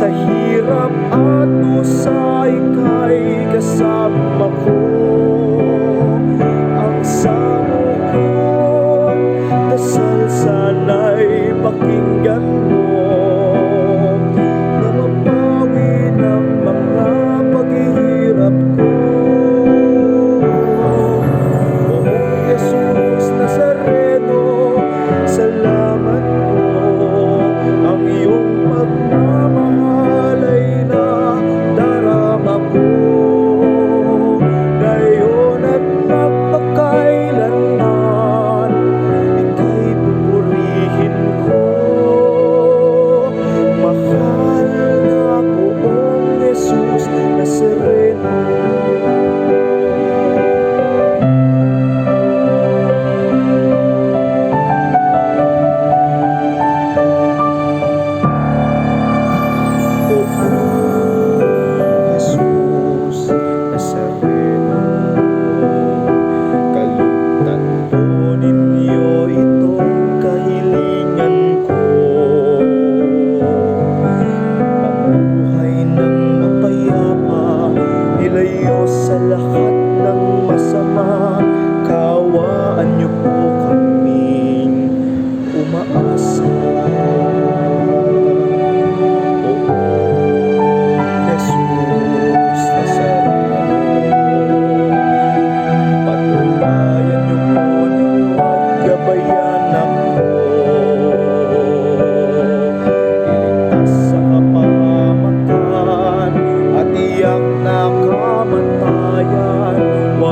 Sa hirap at usay kay kasama ko.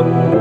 one.